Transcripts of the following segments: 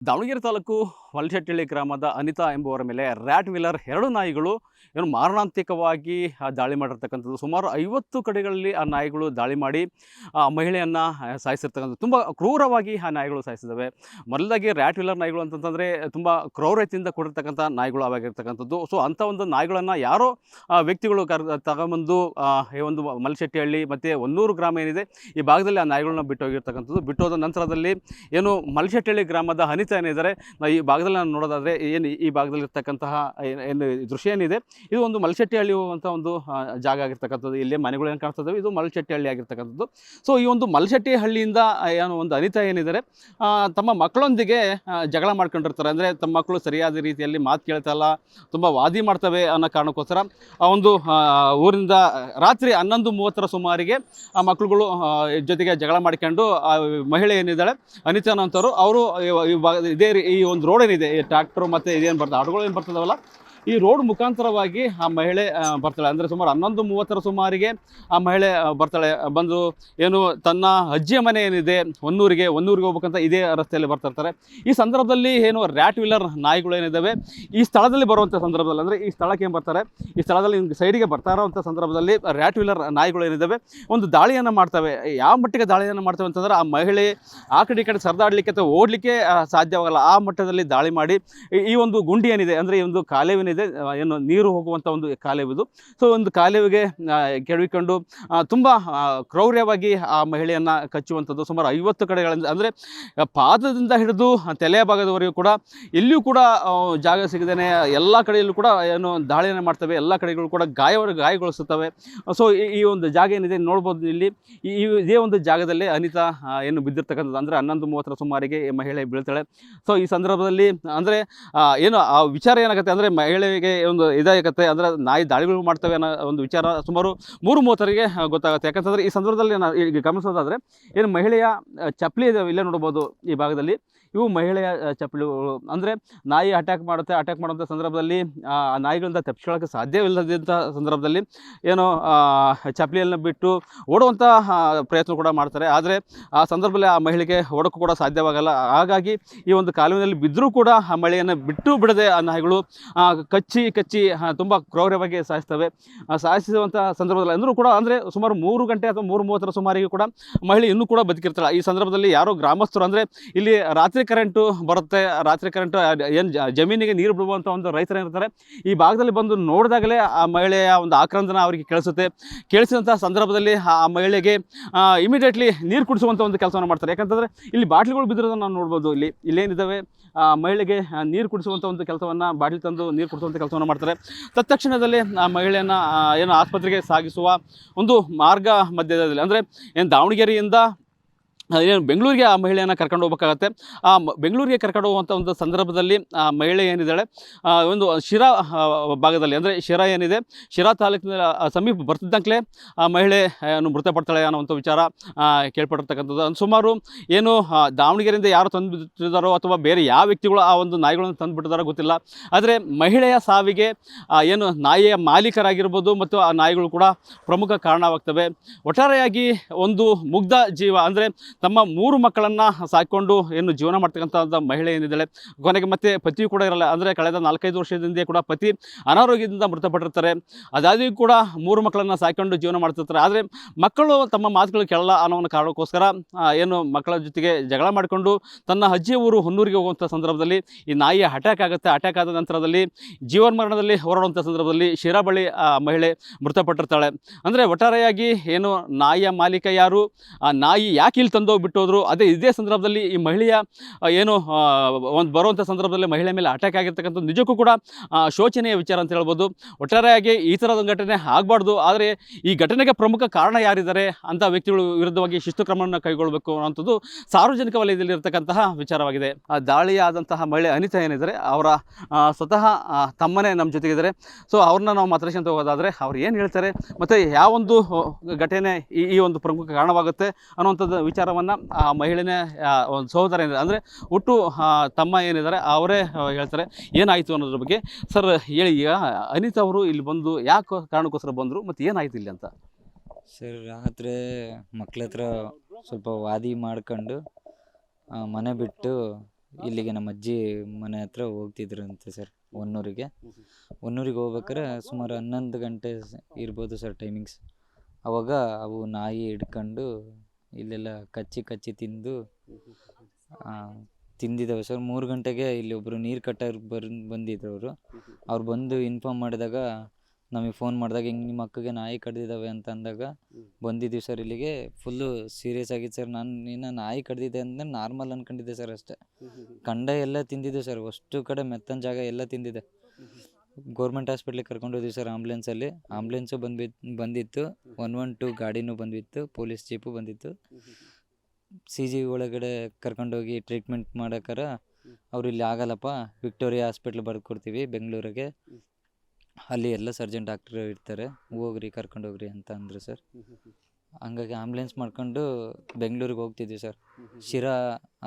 ದಾವಣಗೆರೆ ತಾಲೂಕು ಹೊಲಶೆಟ್ಟಳ್ಳಿ ಗ್ರಾಮದ ಅನಿತಾ ಎಂಬುವರ ಮೇಲೆ ರ್ಯಾಟ್ ವಿಲ್ಲರ್ ಎರಡು ನಾಯಿಗಳು ಏನು ಮಾರಣಾಂತಿಕವಾಗಿ ಆ, ದಾಳಿ ಮಾಡಿರ್ತಕ್ಕಂಥದ್ದು. ಸುಮಾರು ಐವತ್ತು ಕಡೆಗಳಲ್ಲಿ ಆ ನಾಯಿಗಳು ದಾಳಿ ಮಾಡಿ ಆ ಮಹಿಳೆಯನ್ನು ಸಾಯಿಸಿರ್ತಕ್ಕಂಥದ್ದು. ತುಂಬ ಕ್ರೂರವಾಗಿ ಆ ನಾಯಿಗಳು ಸಾಯಿಸಿದ್ದಾವೆ. ಮೊದಲಾಗಿ ರ್ಯಾಟ್ ವಿಲ್ಲರ್ ನಾಯಿಗಳು ಅಂತಂತಂದರೆ ತುಂಬ ಕ್ರೌರ್ಯತೆಯಿಂದ ಕೂಡಿರ್ತಕ್ಕಂಥ ನಾಯಿಗಳು ಅವಾಗಿರ್ತಕ್ಕಂಥದ್ದು ಸೊ ಅಂಥ ಒಂದು ನಾಯಿಗಳನ್ನು ಯಾರೋ ವ್ಯಕ್ತಿಗಳು ಕರ್ ತಗೊಂಬಂದು ಈ ಒಂದು ಮಲ್ಶೆಟ್ಟಿಹಳ್ಳಿ ಮತ್ತು ಒನ್ನೂರು ಗ್ರಾಮ ಏನಿದೆ ಈ ಭಾಗದಲ್ಲಿ ಆ ನಾಯಿಗಳನ್ನ ಬಿಟ್ಟು ಹೋಗಿರ್ತಕ್ಕಂಥದ್ದು ಬಿಟ್ಟೋದ ನಂತರದಲ್ಲಿ ಏನು ಮಲ್ಶೆಟ್ಟಳ್ಳಿ ಗ್ರಾಮದ ಅನಿತಾ ಏನಿದ್ದಾರೆ ನಾವು ಈ ಭಾಗದಲ್ಲಿ ನಾನು ನೋಡೋದಾದರೆ ಏನು ಈ ಭಾಗದಲ್ಲಿ ಇರ್ತಕ್ಕಂತಹ ಏನು ದೃಶ್ಯ ಏನಿದೆ, ಇದು ಒಂದು ಮಲ್ಶೆಟ್ಟಿಹಳ್ಳಿ ಹೋಗುವಂಥ ಒಂದು ಜಾಗ ಆಗಿರ್ತಕ್ಕಂಥದ್ದು. ಇಲ್ಲಿ ಮನೆಗಳು ಏನು ಕಾಣ್ತದೆ ಇದು ಮಲ್ಶೆಟ್ಟಿಹಳ್ಳಿ ಆಗಿರ್ತಕ್ಕಂಥದ್ದು. ಸೊ ಈ ಒಂದು ಮಲ್ಶೆಟ್ಟಿಹಳ್ಳಿಯಿಂದ ಹಳ್ಳಿಯಿಂದ ಏನು ಒಂದು ಅನಿತಾ ಏನಿದ್ದಾರೆ ತಮ್ಮ ಮಕ್ಕಳೊಂದಿಗೆ ಜಗಳ ಮಾಡ್ಕೊಂಡಿರ್ತಾರೆ. ಅಂದರೆ ತಮ್ಮ ಮಕ್ಕಳು ಸರಿಯಾದ ರೀತಿಯಲ್ಲಿ ಮಾತು ಕೇಳ್ತಲ್ಲ ತುಂಬ ವಾದಿ ಮಾಡ್ತವೆ ಅನ್ನೋ ಕಾರಣಕ್ಕೋಸ್ಕರ ಆ ಒಂದು ಊರಿಂದ ರಾತ್ರಿ ಹನ್ನೊಂದು ಮೂವತ್ತರ ಸುಮಾರಿಗೆ ಆ ಮಕ್ಕಳುಗಳು ಜೊತೆಗೆ ಜಗಳ ಮಾಡ್ಕೊಂಡು ಆ ಮಹಿಳೆ ಏನಿದ್ದಾಳೆ ಅನಿತಾ ಅಂತವರು, ಅವರು ಇದೇ ಈ ಒಂದು ರೋಡ್ ಏನಿದೆ ಈ ಟ್ರ್ಯಾಕ್ಟರ್ ಮತ್ತೆ ಇದೇನು ಬರ್ತದೆ ಆಟೋಗಳು ಏನು ಬರ್ತದವಲ್ಲ? ಈ ರೋಡ್ ಮುಖಾಂತರವಾಗಿ ಆ ಮಹಿಳೆ ಬರ್ತಾಳೆ. ಅಂದರೆ ಸುಮಾರು ಹನ್ನೊಂದು, ಮೂವತ್ತರ ಸುಮಾರಿಗೆ ಆ ಮಹಿಳೆ ಬರ್ತಾಳೆ. ಬಂದು ಏನು ತನ್ನ ಅಜ್ಜಿಯ ಮನೆ ಏನಿದೆ, ಹೊನ್ನೂರಿಗೆ ಹೊನ್ನೂರಿಗೆ ಹೋಗ್ಬೇಕಂತ ಇದೇ ರಸ್ತೆಯಲ್ಲಿ ಬರ್ತಿರ್ತಾರೆ ಈ ಸಂದರ್ಭದಲ್ಲಿ ಏನು ರ್ಯಾಟ್ ವಿಲ್ಲರ್ ನಾಯಿಗಳು ಏನಿದ್ದಾವೆ ಈ ಸ್ಥಳದಲ್ಲಿ ಬರುವಂಥ ಸಂದರ್ಭದಲ್ಲಿ, ಅಂದರೆ ಈ ಸ್ಥಳಕ್ಕೆ ಏನು ಬರ್ತಾರೆ, ಈ ಸ್ಥಳದಲ್ಲಿ ಸೈಡಿಗೆ ಬರ್ತಾ ಇರೋವಂಥ ಸಂದರ್ಭದಲ್ಲಿ ರ್ಯಾಟ್ ವಿಲ್ಲರ್ ನಾಯಿಗಳು ಏನಿದ್ದಾವೆ ಒಂದು ದಾಳಿಯನ್ನು ಮಾಡ್ತವೆ. ಯಾವ ಮಟ್ಟಿಗೆ ದಾಳಿಯನ್ನು ಮಾಡ್ತವೆ ಅಂತಂದ್ರೆ, ಆ ಮಹಿಳೆ ಆ ಕಡೆ ಕಡೆ ಸರಿದಾಡಲಿಕ್ಕೆ ಅಥವಾ ಓಡಲಿಕ್ಕೆ ಸಾಧ್ಯವಾಗಲ್ಲ. ಆ ಮಟ್ಟದಲ್ಲಿ ದಾಳಿ ಮಾಡಿ, ಈ- ಒಂದು ಗುಂಡಿ ಏನಿದೆ, ಅಂದರೆ ಈ ಒಂದು ಕಾಲುವೆನಿದೆ ಆ, ಏನು ನೀರು ಹೋಗುವಂಥ ಒಂದು ಕಾಲೇವಿದು. ಸೊ ಒಂದು ಕಾಲೇವಿಗೆ ಕೆಡವಿಕೊಂಡು ತುಂಬ ಕ್ರೌರ್ಯವಾಗಿ ಆ ಮಹಿಳೆಯನ್ನು ಕಚ್ಚುವಂಥದ್ದು ಸುಮಾರು ಐವತ್ತು ಕಡೆಗಳಿಂದ ಅಂದರೆ ಪಾದದಿಂದ ಹಿಡಿದು ತಲೆಯ ಭಾಗದವರೆಗೂ ಕೂಡ ಎಲ್ಲಿಯೂ ಕೂಡ ಜಾಗ ಸಿಗದೇನೆ ಎಲ್ಲ ಕಡೆಯಲ್ಲೂ ಕೂಡ ಏನು ದಾಳಿಯನ್ನು ಮಾಡ್ತವೆ ಎಲ್ಲ ಕಡೆಗಳು ಕೂಡ ಗಾಯ ಗಾಯಗೊಳಿಸುತ್ತವೆ. ಸೊ ಈ ಒಂದು ಜಾಗ ಏನಿದೆ ನೋಡ್ಬೋದು ಇಲ್ಲಿ. ಈ ಇದೇ ಒಂದು ಜಾಗದಲ್ಲಿ ಅನಿತಾ ಏನು ಬಿದ್ದಿರ್ತಕ್ಕಂಥದ್ದು ಅಂದರೆ ಹನ್ನೊಂದು ಮೂವತ್ತರ ಸುಮಾರಿಗೆ ಮಹಿಳೆ ಬೀಳ್ತಾಳೆ. ಸೊ ಈ ಸಂದರ್ಭದಲ್ಲಿ ಅಂದರೆ ಏನು ಆ ವಿಚಾರ ಏನಾಗುತ್ತೆ ಅಂದರೆ ಮಹಿಳೆಗೆ ಒಂದು ಇದಾಗುತ್ತೆ. ಅಂದರೆ ನಾಯಿ ದಾಳಿಗಳು ಮಾಡ್ತವೆ ಅನ್ನೋ ಒಂದು ವಿಚಾರ ಸುಮಾರು ಮೂರು ಮೂವತ್ತರಿಗೆ ಗೊತ್ತಾಗುತ್ತೆ. ಯಾಕಂತಂದರೆ ಈ ಸಂದರ್ಭದಲ್ಲಿ ನಾನು ಈಗ ಗಮನಿಸೋದಾದರೆ, ಏನು ಮಹಿಳೆಯ ಚಪ್ಪಲಿ ಇದಾವೆ ಇಲ್ಲೇ ನೋಡ್ಬೋದು ಈ ಭಾಗದಲ್ಲಿ. ಇವು ಮಹಿಳೆಯ ಚಪ್ಪಲಿಗಳು. ಅಂದರೆ ನಾಯಿ ಅಟ್ಯಾಕ್ ಮಾಡುತ್ತೆ ಅಟ್ಯಾಕ್ ಮಾಡುವಂಥ ಸಂದರ್ಭದಲ್ಲಿ, ಆ ನಾಯಿಗಳಿಂದ ತಪ್ಪಿಸ್ಕೊಳ್ಳೋಕ್ಕೆ ಸಾಧ್ಯವಿಲ್ಲದಂಥ ಸಂದರ್ಭದಲ್ಲಿ ಏನು ಚಪ್ಪಲಿಯನ್ನು ಬಿಟ್ಟು ಓಡುವಂಥ ಪ್ರಯತ್ನ ಕೂಡ ಮಾಡ್ತಾರೆ. ಆದರೆ ಆ ಸಂದರ್ಭದಲ್ಲಿ ಆ ಮಹಿಳೆಗೆ ಓಡೋಕ್ಕೂ ಕೂಡ ಸಾಧ್ಯವಾಗಲ್ಲ. ಹಾಗಾಗಿ ಈ ಒಂದು ಕಾಲುವಿನಲ್ಲಿ ಬಿದ್ದರೂ ಕೂಡ ಆ ಮಳೆಯನ್ನು ಬಿಟ್ಟು ಬಿಡದೆ ಆ ನಾಯಿಗಳು ಕಚ್ಚಿ ಕಚ್ಚಿ ತುಂಬ ಕ್ರೌರ್ಯವಾಗಿ ಸಾಯಿಸ್ತವೆ. ಸಾಯಿಸುವಂಥ ಸಂದರ್ಭದಲ್ಲಿ ಅಂದರೂ ಕೂಡ ಅಂದರೆ ಸುಮಾರು ಮೂರು ಗಂಟೆ ಅಥವಾ ಮೂರು ಮೂವತ್ತರ ಸುಮಾರಿಗೆ ಕೂಡ ಮಹಿಳೆ ಇನ್ನೂ ಕೂಡ ಬದುಕಿರ್ತಾಳೆ. ಈ ಸಂದರ್ಭದಲ್ಲಿ ಯಾರೋ ಗ್ರಾಮಸ್ಥರು ಅಂದರೆ ಇಲ್ಲಿ ರಾತ್ರಿ ಕರೆಂಟು ಬರುತ್ತೆ, ರಾತ್ರಿ ಕರೆಂಟು ಏನು ಜಮೀನಿಗೆ ನೀರು ಬಿಡುವಂಥ ಒಂದು ರೈತರು ಏನಿರ್ತಾರೆ ಈ ಭಾಗದಲ್ಲಿ ಬಂದು ನೋಡಿದಾಗಲೇ ಆ ಮಹಿಳೆಯ ಒಂದು ಆಕ್ರಂದನ ಅವರಿಗೆ ಕೇಳಿಸುತ್ತೆ. ಕೇಳಿಸಿದಂಥ ಸಂದರ್ಭದಲ್ಲಿ ಆ ಮಹಿಳೆಗೆ ಇಮಿಡಿಯೇಟ್ಲಿ ನೀರು ಕುಡಿಸುವಂಥ ಒಂದು ಕೆಲಸವನ್ನು ಮಾಡ್ತಾರೆ. ಯಾಕಂತಂದರೆ ಇಲ್ಲಿ ಬಾಟ್ಲಿಗಳು ಬಿದ್ದಿರೋದನ್ನು ನಾವು ನೋಡ್ಬೋದು. ಇಲ್ಲಿ ಇಲ್ಲೇನಿದ್ದಾವೆ ಮಹಿಳೆಗೆ ನೀರು ಕುಡಿಸುವಂಥ ಒಂದು ಕೆಲಸವನ್ನು ಬಾಟ್ಲಿ ತಂದು ನೀರು ಕುಡಿಸುವಂಥ ಕೆಲಸವನ್ನು ಮಾಡ್ತಾರೆ. ತತ್ಕ್ಷಣದಲ್ಲಿ ಆ ಮಹಿಳೆಯನ್ನು ಏನು ಆಸ್ಪತ್ರೆಗೆ ಸಾಗಿಸುವ ಒಂದು ಮಾರ್ಗ ಮಧ್ಯದಲ್ಲಿ, ಅಂದರೆ ಏನು ದಾವಣಗೆರೆಯಿಂದ ಏನು ಬೆಂಗಳೂರಿಗೆ ಆ ಮಹಿಳೆಯನ್ನು ಕರ್ಕೊಂಡು ಹೋಗ್ಬೇಕಾಗತ್ತೆ. ಆ ಬೆಂಗಳೂರಿಗೆ ಕರ್ಕೊಂಡು ಹೋಗುವಂಥ ಒಂದು ಸಂದರ್ಭದಲ್ಲಿ ಆ ಮಹಿಳೆ ಏನಿದ್ದಾಳೆ ಒಂದು ಶಿರಾ ಭಾಗದಲ್ಲಿ ಅಂದರೆ ಶಿರಾ ಏನಿದೆ, ಶಿರಾ ತಾಲೂಕಿನ ಸಮೀಪ ಬರ್ತಿದ್ದಂಕಲೇ ಆ ಮಹಿಳೆ ಏನು ಮೃತಪಡ್ತಾಳೆ ಅನ್ನೋವಂಥ ವಿಚಾರ ಕೇಳ್ಪಟ್ಟಿರ್ತಕ್ಕಂಥದ್ದು. ಸುಮಾರು ಏನು ದಾವಣಗೆರೆಯಿಂದ ಯಾರು ತಂದುಬಿಟ್ಟಿದ್ದಾರೋ ಅಥವಾ ಬೇರೆ ಯಾವ ವ್ಯಕ್ತಿಗಳು ಆ ಒಂದು ನಾಯಿಗಳನ್ನು ತಂದು ಬಿಟ್ಟಿದ್ದಾರೋ ಗೊತ್ತಿಲ್ಲ. ಆದರೆ ಮಹಿಳೆಯ ಸಾವಿಗೆ ಏನು ನಾಯಿಯ ಮಾಲೀಕರಾಗಿರ್ಬೋದು ಮತ್ತು ಆ ನಾಯಿಗಳು ಕೂಡ ಪ್ರಮುಖ ಕಾರಣವಾಗ್ತವೆ. ಒಟ್ಟಾರೆಯಾಗಿ ಒಂದು ಮುಗ್ಧ ಜೀವ ಅಂದರೆ ತಮ್ಮ ಮೂರು ಮಕ್ಕಳನ್ನು ಸಾಕಿಕೊಂಡು ಏನು ಜೀವನ ಮಾಡ್ತಕ್ಕಂಥ ಮಹಿಳೆ ಏನಿದ್ದಾಳೆ, ಕೊನೆಗೆ ಮತ್ತೆ ಪತಿಯು ಕೂಡ ಇರಲ್ಲ. ಅಂದರೆ ಕಳೆದ ನಾಲ್ಕೈದು ವರ್ಷದಿಂದ ಕೂಡ ಪತಿ ಅನಾರೋಗ್ಯದಿಂದ ಮೃತಪಟ್ಟಿರ್ತಾರೆ. ಅದಾದಿಯೂ ಕೂಡ ಮೂರು ಮಕ್ಕಳನ್ನು ಸಾಕಿಕೊಂಡು ಜೀವನ ಮಾಡ್ತಿರ್ತಾರೆ. ಆದರೆ ಮಕ್ಕಳು ತಮ್ಮ ಮಾತುಗಳು ಕೇಳಲ್ಲ ಅನ್ನೋ ಒಂದು ಕಾರಣಕ್ಕೋಸ್ಕರ ಏನು ಮಕ್ಕಳ ಜೊತೆಗೆ ಜಗಳ ಮಾಡಿಕೊಂಡು ತನ್ನ ಅಜ್ಜಿಯ ಊರು ಹೊನ್ನೂರಿಗೆ ಹೋಗುವಂಥ ಸಂದರ್ಭದಲ್ಲಿ, ಈ ನಾಯಿಯ ಅಟ್ಯಾಕ್ ಆಗುತ್ತೆ. ಅಟ್ಯಾಕ್ ಆದ ನಂತರದಲ್ಲಿ ಜೀವನ ಮರಣದಲ್ಲಿ ಹೋರಾಡುವಂಥ ಸಂದರ್ಭದಲ್ಲಿ ಶಿರಾ ಬಳಿ, ಆ, ಮಹಿಳೆ ಮೃತಪಟ್ಟಿರ್ತಾಳೆ. ಅಂದರೆ ಒಟ್ಟಾರೆಯಾಗಿ ಏನು ನಾಯಿಯ ಮಾಲೀಕ ಯಾರು, ಆ ನಾಯಿ ಯಾಕೆ ಇಲ್ಲಿ ತಂದು ಬಿಟ್ಟೋದ್ರು ಅದೇ ಇದೇ ಸಂದರ್ಭದಲ್ಲಿ ಈ ಮಹಿಳೆಯ ಏನು ಒಂದು ಬರುವಂಥ ಸಂದರ್ಭದಲ್ಲಿ ಮಹಿಳೆ ಮೇಲೆ ಅಟ್ಯಾಕ್ ಆಗಿರ್ತಕ್ಕಂಥ ನಿಜಕ್ಕೂ ಕೂಡ ಶೋಚನೀಯ ವಿಚಾರ ಅಂತ ಹೇಳ್ಬೋದು. ಒಟ್ಟಾರೆಯಾಗಿ ಈ ಥರದ ಘಟನೆ ಆಗಬಾರ್ದು. ಆದರೆ ಈ ಘಟನೆಗೆ ಪ್ರಮುಖ ಕಾರಣ ಯಾರಿದ್ದಾರೆ ಅಂಥ ವ್ಯಕ್ತಿಗಳು ವಿರುದ್ಧವಾಗಿ ಶಿಸ್ತು ಕ್ರಮವನ್ನು ಕೈಗೊಳ್ಳಬೇಕು ಅನ್ನೋಂಥದ್ದು ಸಾರ್ವಜನಿಕ ವಲಯದಲ್ಲಿ ಇರತಕ್ಕಂತಹ ವಿಚಾರವಾಗಿದೆ. ಆ ದಾಳಿ ಮಹಿಳೆ ಅನಿತಾ ಏನಿದ್ದಾರೆ, ಅವರ ಸ್ವತಃ ತಮ್ಮನೇ ನಮ್ಮ ಜೊತೆಗಿದ್ದಾರೆ. ಸೊ ಅವ್ರನ್ನ ನಾವು ಮಾತಾಡ್ಕೊಂತ ಹೋಗೋದಾದರೆ ಅವ್ರು ಏನು ಹೇಳ್ತಾರೆ ಮತ್ತು ಯಾವೊಂದು ಘಟನೆ ಈ ಈ ಒಂದು ಪ್ರಮುಖ ಕಾರಣವಾಗುತ್ತೆ ಅನ್ನುವಂಥದ್ದು ವಿಚಾರವನ್ನು ಆ, ಮಹಿಳೆನೇ ಒಂದು ಸಹೋದರ ಏನಿದೆ ಅಂದರೆ ಹುಟ್ಟು ತಮ್ಮ ಏನಿದ್ದಾರೆ, ಅವರೇ ಹೇಳ್ತಾರೆ, ಏನಾಯಿತು ಅನ್ನೋದ್ರ ಬಗ್ಗೆ. ಸರ್, ಹೇಳಿ, ಈಗ ಅನಿತಾ ಅವರು ಇಲ್ಲಿ ಬಂದು ಯಾಕೆ ಕಾರಣಕ್ಕೋಸ್ಕರ ಬಂದರು, ಮತ್ತು ಏನಾಯಿತು ಇಲ್ಲಿ ಅಂತ? ಸರ್, ರಾತ್ರಿ ಮಕ್ಳ ಹತ್ರ ಸ್ವಲ್ಪ ವಾದಿ ಮಾಡ್ಕೊಂಡು ಮನೆ ಬಿಟ್ಟು ಇಲ್ಲಿಗೆ ನಮ್ಮ ಅಜ್ಜಿ ಮನೆ ಹತ್ರ ಹೋಗ್ತಿದ್ರಂತೆ ಸರ್, ಹೊನ್ನೂರಿಗೆ. ಹೊನ್ನೂರಿಗೆ ಹೋಗ್ಬೇಕಾರೆ ಸುಮಾರು ಹನ್ನೊಂದು ಗಂಟೆ ಇರ್ಬೋದು ಸರ್ ಟೈಮಿಂಗ್ಸ್ ಅವಾಗ ಅವು ನಾಯಿ ಹಿಡ್ಕೊಂಡು ಇಲ್ಲೆಲ್ಲ ಕಚ್ಚಿ ಕಚ್ಚಿ ತಿಂದು ತಿಂದಿದ್ದಾವೆ ಸರ್. ಮೂರು ಗಂಟೆಗೆ ಇಲ್ಲಿ ಒಬ್ಬರು ನೀರು ಕಟ್ಟೋರು ಬರ್ ಬಂದಿದ್ರು ಅವರು. ಅವ್ರು ಬಂದು ಇನ್ಫಾರ್ಮ್ ಮಾಡಿದಾಗ ನಮಗೆ ಫೋನ್ ಮಾಡಿದಾಗ ಹಿಂಗೆ ನಿಮ್ಮ ಅಕ್ಕಗೆ ನಾಯಿ ಕಡ್ದಿದ್ದಾವೆ ಅಂತ ಅಂದಾಗ ಬಂದಿದ್ದೀವಿ ಸರ್ ಇಲ್ಲಿಗೆ. ಫುಲ್ಲು ಸೀರಿಯಸ್ ಆಗಿತ್ತು ಸರ್. ನಾನು ಇನ್ನು ನಾಯಿ ಕಡ್ದಿದೆ ಅಂದರೆ ನಾರ್ಮಲ್ ಅಂದ್ಕೊಂಡಿದ್ದೆ ಸರ್ ಅಷ್ಟೇ. ಕಂಡ ಎಲ್ಲ ತಿಂದಿದ್ದೆ ಸರ್. ಅಷ್ಟು ಕಡೆ ಮೆತ್ತನ ಜಾಗ ಎಲ್ಲ ತಿಂದಿದೆ ಗೌರ್ಮೆಂಟ್ ಹಾಸ್ಪಿಟ್ಲಿಗೆ ಕರ್ಕೊಂಡು ಹೋದ್ವಿ ಸರ್ ಆಂಬ್ಲೆನ್ಸಲ್ಲಿ. ಆಂಬ್ಲೆನ್ಸು ಬಂದ್ಬಿ ಬಂದಿತ್ತು. ಒನ್ ಒನ್ ಟು ಗಾಡಿನೂ ಬಂದಿತ್ತು, ಪೊಲೀಸ್ ಜೀಪು ಬಂದಿತ್ತು. ಸಿ ಜಿ ಒಳಗಡೆ ಕರ್ಕೊಂಡೋಗಿ ಟ್ರೀಟ್ಮೆಂಟ್ ಮಾಡಕ್ಕಾರ ಅವ್ರು ಇಲ್ಲಿ ಆಗಲ್ಲಪ್ಪ, ವಿಕ್ಟೋರಿಯಾ ಹಾಸ್ಪಿಟ್ಲ್ ಬರ್ದು ಕೊಡ್ತೀವಿ ಬೆಂಗಳೂರಿಗೆ. ಅಲ್ಲಿ ಎಲ್ಲ ಸರ್ಜನ್ ಡಾಕ್ಟರ್ ಇರ್ತಾರೆ, ಹೋಗ್ರಿ, ಕರ್ಕೊಂಡು ಹೋಗ್ರಿ ಅಂತ ಅಂದರು ಸರ್. ಹಂಗಾಗಿ ಆಂಬುಲೆನ್ಸ್ ಮಾಡ್ಕೊಂಡು ಬೆಂಗಳೂರಿಗೆ ಹೋಗ್ತಿದ್ವಿ ಸರ್. ಶಿರಾ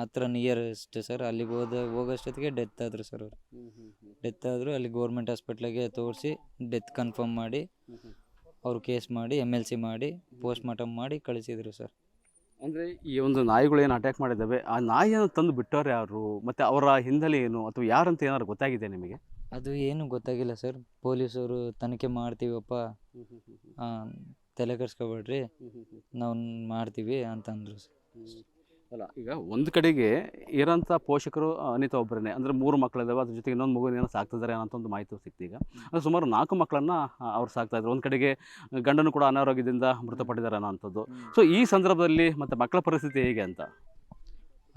ಹತ್ರ ನಿಯರೆಸ್ಟ್ ಸರ್, ಅಲ್ಲಿಗೆ ಹೋದ, ಹೋಗೋಷ್ಟೊತ್ತಿಗೆ ಡೆತ್ ಆದರು ಸರ್ ಅವರು. ಡೆತ್ ಆದರೂ ಅಲ್ಲಿ ಗೌರ್ಮೆಂಟ್ ಹಾಸ್ಪಿಟ್ಲಿಗೆ ತೋರಿಸಿ ಡೆತ್ ಕನ್ಫರ್ಮ್ ಮಾಡಿ ಅವ್ರು ಕೇಸ್ ಮಾಡಿ ಎಂ ಎಲ್ ಸಿ ಮಾಡಿ ಪೋಸ್ಟ್ ಮಾರ್ಟಮ್ ಮಾಡಿ ಕಳಿಸಿದ್ರು ಸರ್. ಅಂದರೆ ಈ ಒಂದು ನಾಯಿಗಳು ಏನು ಅಟ್ಯಾಕ್ ಮಾಡಿದ್ದಾವೆ ಆ ನಾಯಿಯನ್ನು ತಂದು ಬಿಟ್ಟವ್ರು ಯಾರು ಮತ್ತು ಅವರ ಹಿನ್ನೆಲೆ ಏನು ಅಥವಾ ಯಾರಂತ ಏನಾದ್ರು ಗೊತ್ತಾಗಿದೆ ನಿಮಗೆ? ಅದು ಏನು ಗೊತ್ತಾಗಿಲ್ಲ ಸರ್. ಪೊಲೀಸರು ತನಿಖೆ ಮಾಡ್ತೀವಪ್ಪ ತಲೆ ಕೆಡಿಸ್ಕೊಬೇಡ್ರಿ ನಾವು ಮಾಡ್ತೀವಿ ಅಂತಂದರು ಸರ್. ಅಲ್ಲ. ಈಗ ಒಂದು ಕಡೆಗೆ ಇರೋಂಥ ಪೋಷಕರು ಅನಿತಾ ಒಬ್ಬರೇ ಅಂದರೆ ಮೂರು ಮಕ್ಕಳಿದ್ದಾವೆ ಅದ್ರ ಜೊತೆಗೆ ಇನ್ನೊಂದು ಮಗು ಏನೋ ಸಾಕ್ತಿದ್ದಾರೆ ಅನ್ನೋಂಥ ಒಂದು ಮಾಹಿತಿ ಸಿಕ್ತು ಈಗ. ಅಂದರೆ ಸುಮಾರು ನಾಲ್ಕು ಮಕ್ಕಳನ್ನು ಅವ್ರು ಸಾಕ್ತಾಯಿದ್ರು ಒಂದು ಕಡೆಗೆ ಗಂಡನು ಕೂಡ ಅನಾರೋಗ್ಯದಿಂದ ಮೃತಪಟ್ಟಿದ್ದಾರೆ ಅನ್ನೋಂಥದ್ದು. ಸೊ ಈ ಸಂದರ್ಭದಲ್ಲಿ ಮತ್ತು ಮಕ್ಕಳ ಪರಿಸ್ಥಿತಿ ಹೇಗೆ ಅಂತ?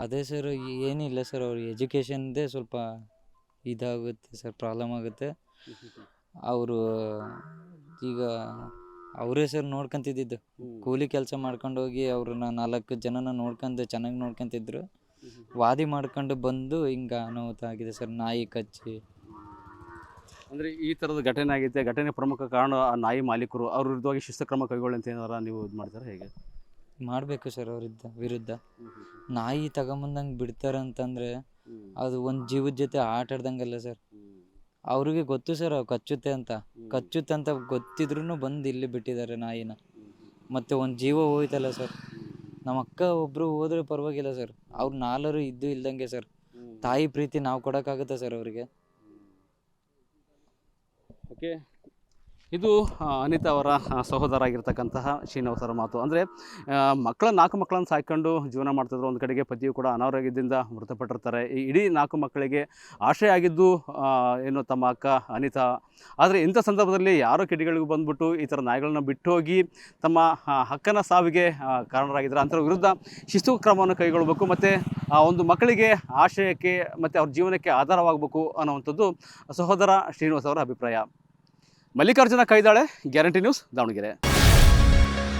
ಅದೇ ಸರ್ ಏನಿಲ್ಲ ಸರ್ ಅವ್ರ ಎಜುಕೇಷನ್ದೇ ಸ್ವಲ್ಪ ಇದಾಗುತ್ತೆ ಸರ್ ಪ್ರಾಬ್ಲಮ್ ಆಗುತ್ತೆ. ಅವರು ಈಗ ಅವರೇ ಸರ್ ನೋಡ್ಕೊಂತಿದ್ದಿದ್ದು. ಕೂಲಿ ಕೆಲಸ ಮಾಡ್ಕೊಂಡು ಹೋಗಿ ಅವ್ರನ್ನ ನಾಲ್ಕು ಜನನ ನೋಡ್ಕೊಂಡು ಚೆನ್ನಾಗಿ ನೋಡ್ಕೊಂತಿದ್ರು. ವಾದಿ ಮಾಡ್ಕೊಂಡು ಬಂದು ಹಿಂಗ ಅನಾಹುತ ಆಗಿದೆ ಸರ್. ನಾಯಿ ಕಚ್ಚಿ. ಅಂದ್ರೆ ಈ ತರದ ಘಟನೆ ಆಗಿದೆ ಘಟನೆ ಪ್ರಮುಖ ಕಾರಣ ಆ ನಾಯಿ ಮಾಲೀಕರು. ಅವ್ರ ವಿರುದ್ಧವಾಗಿ ಶಿಸ್ತು ಕ್ರಮ ಕೈಗೊಳ್ಳಿ ಅಂತ ಏನಾರ ನೀವು ಇದು ಮಾಡ್ತಾರೆ ಹೇಗೆ? ಮಾಡಬೇಕು ಸರ್ ಅವರಿದ್ದ ವಿರುದ್ಧ. ನಾಯಿ ತಗೊಂಬಂದಂಗೆ ಬಿಡ್ತಾರೆ ಅಂತಂದರೆ ಅದು ಒಂದು ಜೀವದ ಜೊತೆ ಆಟ ಆಡ್ದಂಗಲ್ಲ ಸರ್. ಅವ್ರಿಗೆ ಗೊತ್ತು ಸರ್ ಕಚ್ಚುತ್ತೆ ಅಂತ. ಕಚ್ಚುತ್ತೆ ಅಂತ ಗೊತ್ತಿದ್ರು ಬಂದು ಇಲ್ಲಿ ಬಿಟ್ಟಿದ್ದಾರೆ ನಾಯಿನ. ಮತ್ತೆ ಒಂದು ಜೀವ ಹೋಯ್ತಲ್ಲ ಸರ್. ನಮ್ಮ ಅಕ್ಕ ಒಬ್ಬರು ಹೋದ್ರೆ ಪರವಾಗಿಲ್ಲ ಸರ್. ಅವ್ರು ನಾಲ್ವರು ಇದ್ದು ಇಲ್ದಂಗೆ ಸರ್. ತಾಯಿ ಪ್ರೀತಿ ನಾವು ಕೊಡೋಕ್ಕಾಗುತ್ತಾ ಸರ್ ಅವರಿಗೆ. ಓಕೆ ಇದು ಅನಿತಾ ಅವರ ಸಹೋದರ ಆಗಿರ್ತಕ್ಕಂತಹ ಶ್ರೀನಿವಾಸರ ಮಾತು. ಅಂದರೆ ಮಕ್ಕಳ, ನಾಲ್ಕು ಮಕ್ಕಳನ್ನು ಸಾಕೊಂಡು ಜೀವನ ಮಾಡ್ತಿದ್ರು. ಒಂದು ಕಡೆಗೆ ಪತಿಯು ಕೂಡ ಅನಾರೋಗ್ಯದಿಂದ ಮೃತಪಟ್ಟಿರ್ತಾರೆ. ಈ ಇಡೀ ನಾಲ್ಕು ಮಕ್ಕಳಿಗೆ ಆಶ್ರಯ ಆಗಿದ್ದು ಏನು ತಮ್ಮ ಅಕ್ಕ ಅನಿತಾ. ಆದರೆ, ಇಂಥ ಸಂದರ್ಭದಲ್ಲಿ ಯಾರೋ ಕಿಡಿಗಳಿಗೂ ಬಂದ್ಬಿಟ್ಟು ಈ ಥರ ನಾಯಿಗಳನ್ನ ಬಿಟ್ಟು ಹೋಗಿ ತಮ್ಮ ಹಕ್ಕನ ಸಾವಿಗೆ ಕಾರಣರಾಗಿದ್ದಾರೆ. ಅಂಥವ್ರ ವಿರುದ್ಧ ಶಿಸ್ತು ಕ್ರಮವನ್ನು ಕೈಗೊಳ್ಳಬೇಕು ಮತ್ತು, ಆ, ಒಂದು ಮಕ್ಕಳಿಗೆ ಆಶ್ರಯಕ್ಕೆ, ಮತ್ತು ಅವ್ರ ಜೀವನಕ್ಕೆ ಆಧಾರವಾಗಬೇಕು ಅನ್ನುವಂಥದ್ದು ಸಹೋದರ ಶ್ರೀನಿವಾಸ್ ಅವರ ಅಭಿಪ್ರಾಯ. Mallikarjuna Kaidale guarantee news Davanagere.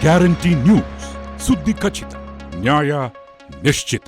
Guarantee news ಸುದ್ದಿ ಖಚಿತ ನ್ಯಾಯ ನಿಶ್ಚಿತ.